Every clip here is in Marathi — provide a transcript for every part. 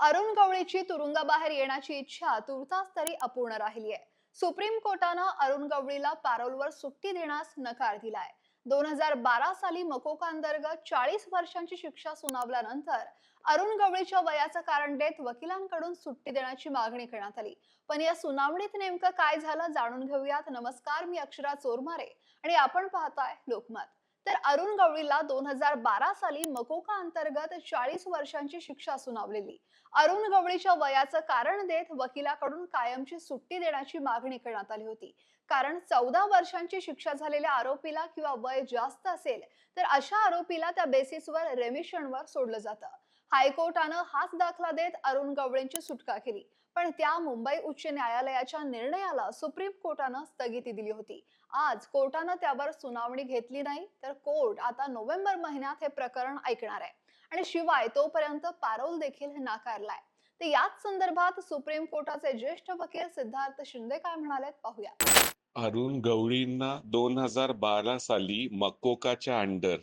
अरुण गवळीची तुरुंगाबाहेर येण्याची इच्छा तुर्तास तरी अपूर्ण राहिली आहे. सुप्रीम कोर्टानं अरुण गवळीला पॅरोलवर सुट्टी देण्यास नकार दिलाय. दोन हजार बारा साली मकोकांतर्गत चाळीस वर्षांची शिक्षा सुनावल्यानंतर अरुण गवळीच्या वयाचं कारण देत वकिलांकडून सुट्टी देण्याची मागणी करण्यात आली. पण या सुनावणीत नेमकं काय झालं जाणून घेऊयात. नमस्कार मी अक्षरा चोरमारे आणि आपण पाहताय लोकमत. तर अरुण गवळीला दोन हजार बारा साली मकोका अंतर्गत चाळीस वर्षांची शिक्षा सुनावलेली. अरुण गवळीच्या वयाचं कारण देत वकिलाकडून कायमची सुट्टी देण्याची मागणी करण्यात आली होती. कारण चौदा वर्षांची शिक्षा झालेल्या आरोपीला किंवा वय जास्त असेल तर अशा आरोपीला त्या बेसिसवर रेमिशनवर सोडलं जातं. हायकोर्टानं हाच दाखला देत अरुण गवळींची सुटका केली. पण त्या मुंबई उच्च न्यायालयाच्या निर्णयाला सुप्रीम कोर्टानं स्थगिती दिली होती. आज कोर्टानं त्यावर सुनावणी घेतली नाही तर कोर्ट आता नोव्हेंबर महिन्यात हे प्रकरण ऐकणार आहे. आणि शिवाय तोपर्यंत पारोल देखील नाकारलाय. तर याच संदर्भात सुप्रीम कोर्टाचे ज्येष्ठ वकील सिद्धार्थ शिंदे काय म्हणाले पाहूया. अरुण गवळींना दोन हजार बारा साली मकोकाच्या under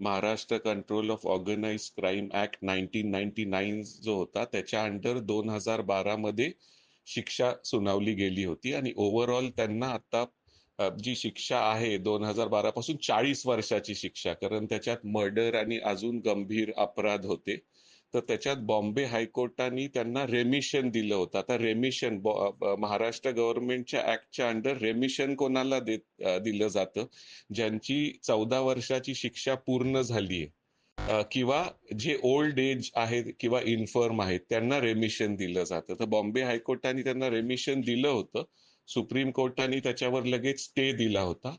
Maharashtra control of organise crime act nineteen ninety nine जो होता त्याच्या अंडर दोन हजार बारा मध्ये शिक्षा सुनावली गेली होती आणि ओव्हरऑल त्यांना आता जी शिक्षा आहे दोन हजार बारा पासून चाळीस वर्षाची शिक्षा कारण त्याच्यात मर्डर आणि अजून गंभीर अपराध होते. तर त्याच्यात बॉम्बे हायकोर्टाने त्यांना रेमिशन दिलं होतं. आता रेमिशन महाराष्ट्र गव्हर्नमेंटच्या ऍक्टच्या अंडर रेमिशन कोणाला देत दिलं जातं? ज्यांची चौदा वर्षाची शिक्षा पूर्ण झालीये आहे. किंवा जे ओल्ड एज आहेत किंवा इन्फर्म आहेत त्यांना रेमिशन दिलं जातं. तर बॉम्बे हायकोर्टाने त्यांना रेमिशन दिलं होतं. सुप्रीम कोर्टाने त्याच्यावर लगेच स्टे दिला होता.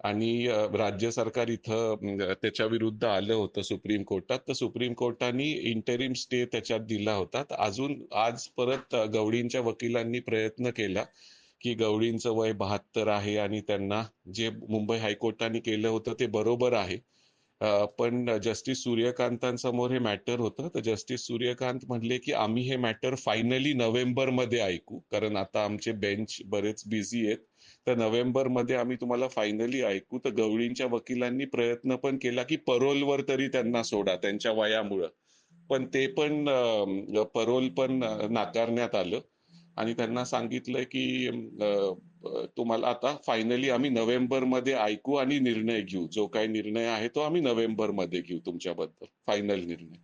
आणि राज्य सरकार इथं म्हणजे त्याच्या विरुद्ध आलं होतं सुप्रीम कोर्टात. तर सुप्रीम कोर्टाने इंटरिम स्टे त्याच्यात दिला होता. तर अजून आज परत गवळींच्या वकिलांनी प्रयत्न केला की गवळींचं वय बहात्तर आहे आणि त्यांना जे मुंबई हायकोर्टाने केलं होतं ते बरोबर आहे. पण जस्टिस सूर्यकांतांसमोर हे मॅटर होतं. तर जस्टिस सूर्यकांत म्हणले की आम्ही हे मॅटर फायनली नोव्हेंबरमध्ये ऐकू कारण आता आमचे बेंच बरेच बिझी आहेत. तर नोव्हेंबरमध्ये आम्ही तुम्हाला फायनली ऐकू. तर गवळींच्या वकिलांनी प्रयत्न पण केला की परोलवर तरी त्यांना सोडा त्यांच्या वयामुळं. पण ते पण परोल पण नाकारण्यात आलं. आणि त्यांना सांगितलं की तुम्हाला आता फायनली आम्ही नोव्हेंबरमध्ये ऐकू आणि निर्णय घेऊ. जो काही निर्णय आहे तो आम्ही नोव्हेंबरमध्ये घेऊ तुमच्याबद्दल फायनल निर्णय.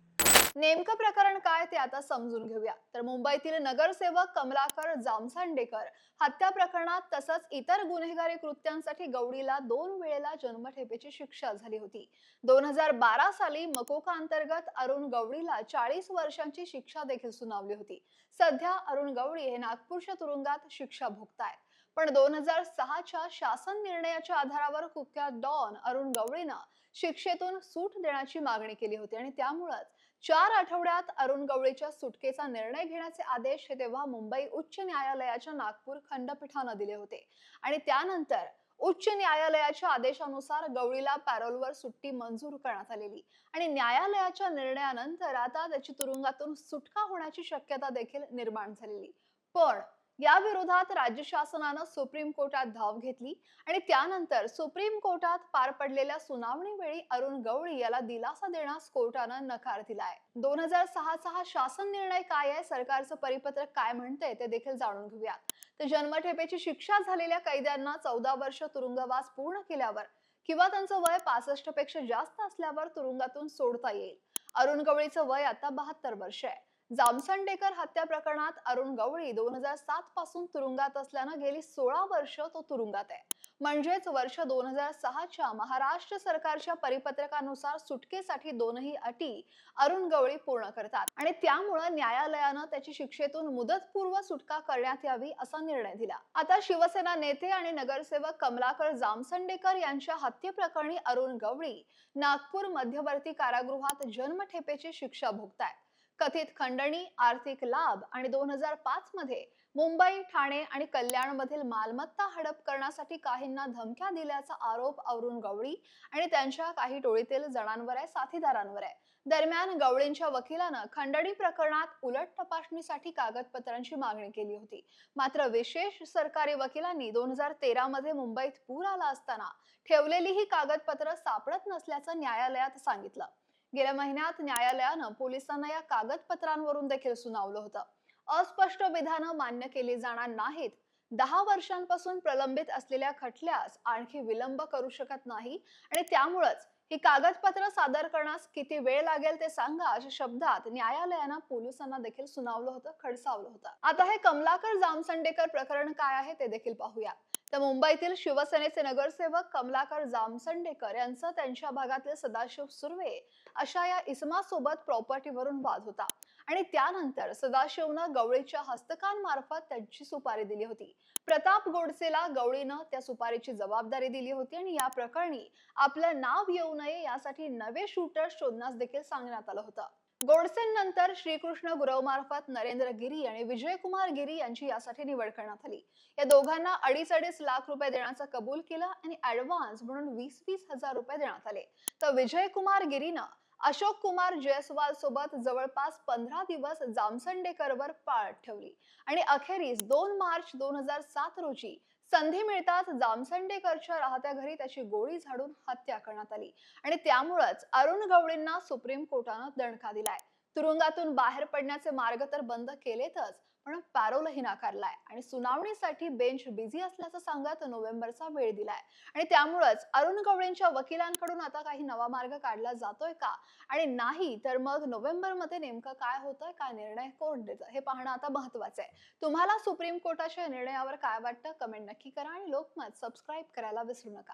नेमकं प्रकरण काय ते आता समजून घेऊया. तर मुंबईतील नगरसेवक कमलाकर जामसांडेकर हत्या प्रकरणात तसंच इतर गुन्हेगारी कृत्यांसाठी गौडीला दोन वेळेला जन्मठेपेची शिक्षा झाली होती. दोन हजार बारा साली मकोका अंतर्गत अरुण गवळीला चाळीस वर्षांची शिक्षा देखील सुनावली होती. सध्या अरुण गवळी हे नागपूरच्या तुरुंगात शिक्षा भोगतायत. पण दोन हजार सहाच्या शासन निर्णयाच्या आधारावर कुख्यात डॉन अरुण गवळीनं शिक्षेतून सूट देण्याची मागणी केली होती आणि त्यामुळंच चार आठवड्यात अरुण गवळीच्या सुटकेचा निर्णय घेण्याचे आदेश हे तेव्हा मुंबई उच्च न्यायालयाच्या नागपूर खंडपीठानं दिले होते. आणि त्यानंतर उच्च न्यायालयाच्या आदेशानुसार गवळीला पॅरोलवर सुट्टी मंजूर करण्यात आलेली. आणि न्यायालयाच्या निर्णयानंतर आता त्याची तुरुंगातून सुटका होण्याची शक्यता देखील निर्माण झालेली. पण या विरोधात राज्य शासनानं सुप्रीम कोर्टात धाव घेतली आणि त्यानंतर सुप्रीम कोर्टात पार पडलेल्या सुनावणी वेळी अरुण गवळी याला दिलासा देण्यास कोर्टानं नकार दिलाय. दोन हजार सहाचा हा शासन निर्णय काय आहे? सरकारचं परिपत्रक काय म्हणतंय ते देखील जाणून घेऊयात. तर जन्मठेपेची शिक्षा झालेल्या कैद्यांना चौदा वर्ष तुरुंगवास पूर्ण केल्यावर किंवा त्यांचं वय पासष्टपेक्षा जास्त असल्यावर तुरुंगातून सोडता येईल. अरुण गवळीचं वय आता बहात्तर वर्ष आहे. जामसंडेकर हत्या प्रकरणात अरुण गवळी दोन हजार सात पासून तुरुंगात असल्यानं गेली सोळा वर्ष तो तुरुंगात आहे. म्हणजेच वर्ष दोन हजार सहाच्या महाराष्ट्र सरकारच्या परिपत्रकानुसार सुटकेसाठी दोनही अटी अरुण गवळी पूर्ण करतात आणि त्यामुळं न्यायालयानं त्याची शिक्षेतून मुदतपूर्व सुटका करण्यात यावी असा निर्णय दिला. आता शिवसेना नेते आणि नगरसेवक कमलाकर जामसंडेकर यांच्या हत्येप्रकरणी अरुण गवळी नागपूर मध्यवर्ती कारागृहात जन्मठेपेची शिक्षा भोगतायत. कथित खंडणी आर्थिक लाभ आणि दोन हजार पाच मध्ये मुंबई ठाणे आणि कल्याण मधील मालमत्ता हडप करण्यासाठी काहींना धमक्या दिल्याचा आरोप अवरून गवळी आणि त्यांच्या काही टोळीतील जणांवर आहे साथीदारांवर आहे. दरम्यान गवळींच्या वकिलानं खंडणी प्रकरणात उलट तपासणीसाठी कागदपत्रांची मागणी केली होती. मात्र विशेष सरकारी वकिलांनी दोन हजार तेरा मध्ये मुंबईत पूर आला असताना ठेवलेली ही कागदपत्र सापडत नसल्याचं न्यायालयात सांगितलं. गेल्या महिन्यात न्यायालयानं पोलिसांना या कागदपत्रांवरून देखील सुनावलं होतं. अस्पष्ट विधानं मान्य केली जाणार नाहीत. दहा वर्षांपासून प्रलंबित असलेल्या खटल्यास आणखी विलंब करू शकत नाही आणि त्यामुळंच ही कागदपत्र सादर करण्यास किती वेळ लागेल ते सांगा अशा शब्दात न्यायालयानं पोलिसांना देखील सुनावलं होतं खडसावलं होतं. आता हे कमलाकर जामसंडेकर प्रकरण काय आहे ते देखील पाहूया. तर मुंबईतील शिवसेनेचे नगरसेवक कमलाकर जामसंडेकर यांचा त्यांच्या भागातील सदाशिव सुर्वे अशा या इसमासोबत प्रॉपर्टीवरून वाद होता. आणि त्यानंतर सदाशिवनं गवळीच्या हस्तकांमार्फत त्यांची सुपारी दिली होती. प्रताप गोडसेला गवळीनं त्या सुपारीची जबाबदारी दिली होती आणि या प्रकरणी आपलं नाव येऊ नये यासाठी नवे शूटर शोधण्यास देखील सांगण्यात आलं होतं. गोडसेंनंतर श्रीकृष्ण गुरवमार्फत नरेंद्र गिरी आणि विजयकुमार गिरी यांची यासाठी निवड करण्यात आली. या दोघांना अडीच अडीच लाख रुपये देण्याचं कबूल केलं आणि ऍडव्हान्स म्हणून वीस वीस हजार रुपये देण्यात आले. तर विजयकुमार गिरीनं अशोक कुमार जयस्वाल सोबत जवळपास पंधरा दिवस जामसंडेकरवर पाळत ठेवली. आणि अखेरीस दोन मार्च दोन हजार सात रोजी संधी मिळताच जामसंडेकरच्या राहत्या घरी त्याची गोळी झाडून हत्या करण्यात आली. आणि त्यामुळंच अरुण गवळींना सुप्रीम कोर्टानं दणका दिलाय. तुरुंगातून बाहेर पडण्याचे मार्ग तर बंद केलेतच पण पॅरोलही नाकारलाय. आणि सुनावणीसाठी बेंच बिझी असल्याचं सांगत नोव्हेंबरचा वेळ दिलाय. आणि त्यामुळंच अरुण गवळींच्या वकिलांकडून आता काही नवा मार्ग काढला जातोय का? आणि नाही तर मग नोव्हेंबरमध्ये नेमकं काय होतंय काय निर्णय कोण देतं? हे पाहणं आता महत्वाचं आहे. तुम्हाला सुप्रीम कोर्टाच्या निर्णयावर काय वाटतं? कमेंट नक्की करा आणि लोकमत सबस्क्राईब करायला विसरू नका.